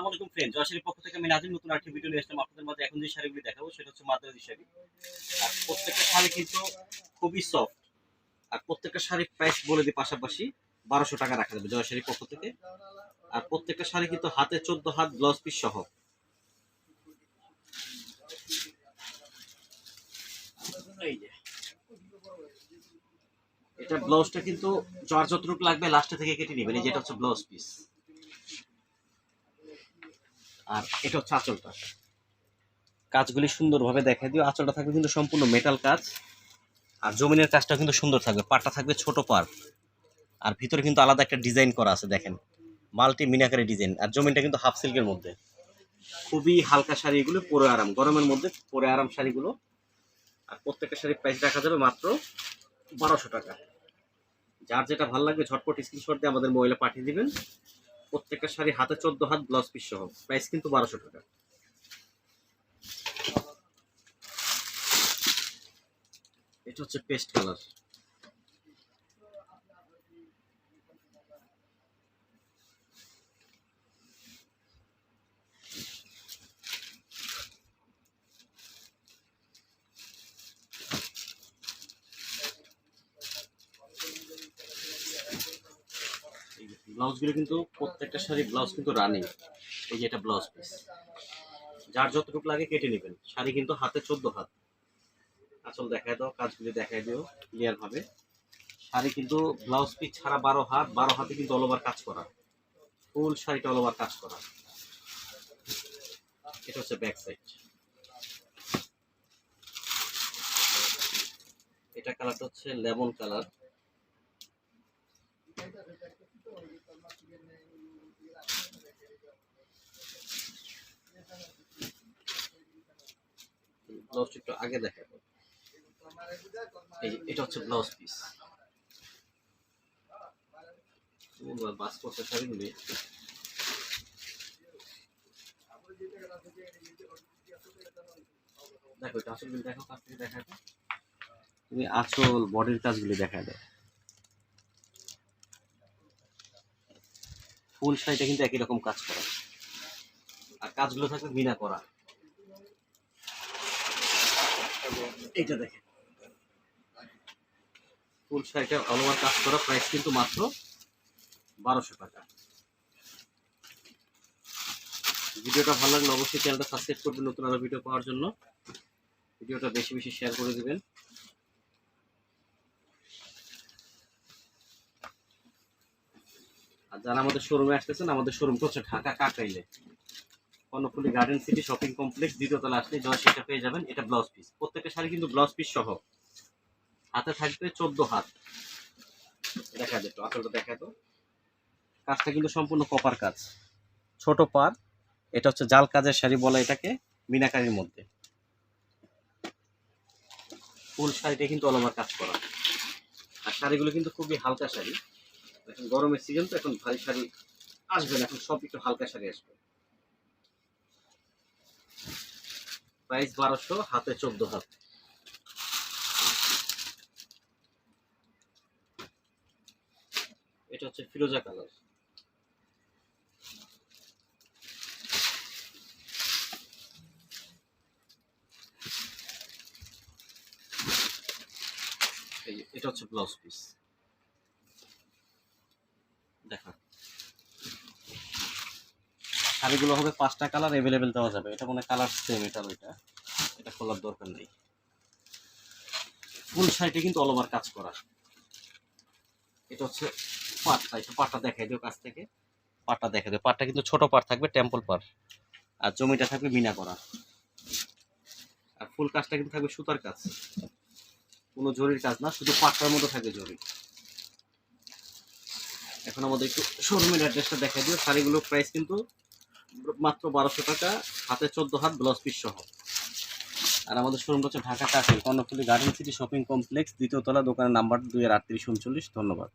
আসসালামু বারোশো টাকা রাখা যাবে পক্ষ থেকে। আর প্রত্যেকটা শাড়ি কিন্তু হাতে চোদ্দ হাত ব্লাউজ পিস সহ। এটা ব্লাউজটা কিন্তু যার যতটুকু লাগবে লাস্টে থেকে কেটে নেবেন। যেটা হচ্ছে ব্লাউজ পিস আর এটা হচ্ছে আঁচলটা। কাজগুলি সুন্দরভাবে দেখাই দিও। আঁচলটা থাকবে কিন্তু সম্পূর্ণ মেটাল কাজ। আর জমিনের কাজটা কিন্তু সুন্দর থাকবে। পাটটা থাকবে ছোট পার আর ভিতরে কিন্তু আলাদা একটা ডিজাইন করা আছে, দেখেন। Multi meenakari design. আর জমিনটা কিন্তু হাফ সিল্কের মধ্যে। খুবই হালকা শাড়ি এগুলো, পরে আরাম। গরমের মধ্যে পরে আরাম শাড়িগুলো। আর প্রত্যেকটা শাড়ির প্রাইস রাখা যাবে মাত্র বারোশো টাকা। যার যেটা ভালো লাগবে, ঝটপট স্ক্রিনশট দিয়ে আমাদের মহিলা পাঠিয়ে দিবেন। প্রত্যেকটা শাড়ি হাতে চোদ্দ হাত ব্লাউজ পিস সহ। প্রাইস কিন্তু বারোশো টাকা। এটা হচ্ছে পেস্ট কালার ব্লাউজগুলো কিন্তু প্রত্যেকটা শাড়ি ব্লাউজ কিন্তু রানিং এই যে এটা ব্লাউজ পিস যার যতটুকু লাগে কেটে নেবেন। শাড়ি কিন্তু হাতে চোদ্দ হাত। আসল দেখায় দাও, কাজগুলি দেখায় দিও ক্লিয়ার ভাবে। শাড়ি কিন্তু ব্লাউজ পিস ছাড়া বারো হাত, বারো হাতে কিন্তু অল ওভার কাজ করা। ফুল শাড়িটা অল ওভার কাজ করা। এটা হচ্ছে ব্যাক সাইড এটা কালারটা হচ্ছে লেমন কালার ব্লাউজটা একটু আগে দেখাবো। এটা হচ্ছে ব্লাউজ পিস করতে দেখো দেখো তুমি কাজগুলি দেখা ফুল শাড়িটা কিন্তু একই রকম কাজ করা। আর কাজগুলো থাকবে বিনা করা। এইটা দেখেন। ফুল শাড়িটা অল ওভার কাজ করা প্রাইস কিন্তু মাত্র বারোশো টাকা। ভিডিওটা ভালো লাগলে অবশ্যই চ্যানেলটা সাবস্ক্রাইব করবেন, নতুন আরও ভিডিও পাওয়ার জন্য। ভিডিওটা বেশি বেশি শেয়ার করে দিবেন। আর যারা আমাদের শোরুমে আসতেছেন, আমাদের শোরুমটা হচ্ছে Dhaka কাকাইলে Karnaphuli garden city shopping complex দ্বিতীয়তলা আসলে জয় সেটা পেয়ে যাবেন। এটা ব্লাউজ পিস প্রত্যেকটা শাড়ি কিন্তু ব্লাউজ পিস সহ। হাতে থাকবে চোদ্দ হাত। দেখা যেত আসলটা দেখা তো। কাজটা কিন্তু সম্পূর্ণ কপার কাজ। ছোট পার এটা হচ্ছে জাল কাজের শাড়ি বলা এটাকে, মিনাকারির মধ্যে। ফুল শাড়িটা কিন্তু অলমার কাজ করা। আর শাড়িগুলো কিন্তু খুবই হালকা শাড়ি। এখন গরমের সিজন তো এখন ভারী শাড়ি আসবে না, এখন সব একটু হালকা শাড়ি আসবে। প্রাইস বারোশো হাতে চোদ্দ হাত। এটা হচ্ছে ফিরোজা কালার। এটা হচ্ছে ব্লাউজ পিস দেখা শাড়িগুলো হবে পাঁচটা কালার অ্যাভেলেবেল দেওয়া যাবে। এটা মনে কালার সেম এটা ওইটা। এটা খোলার দরকার নেই। ফুল শাড়িটা কিন্তু অল ওভার কাজ করা। এটা হচ্ছে পাটটা। এটা পাটটা দেখাই দিও কাছ থেকে। পাটটা দেখা দিও। পাটটা কিন্তু ছোট পাট থাকবে টেম্পল পার আর জমিটা থাকবে মিনা করা। আর ফুল কাজটা কিন্তু থাকবে সুতার কাজ। কোনো জরির কাজ না, শুধু পাটটার মতো থাকবে জরি এখন আমাদের একটু শোরুমের অ্যাড্রেসটা দেখা দিও। শাড়িগুলোর প্রাইস কিন্তু মাত্র বারোশো টাকা, হাতে চোদ্দ হাত ব্লাউজ পিস সহ। আর আমাদের শোরুম হচ্ছে ঢাকা কাছের Karnaphuli garden city shopping complex দ্বিতীয়তলা দোকানের নাম্বার দুই আর আটত্রিশ উনচল্লিশ। ধন্যবাদ।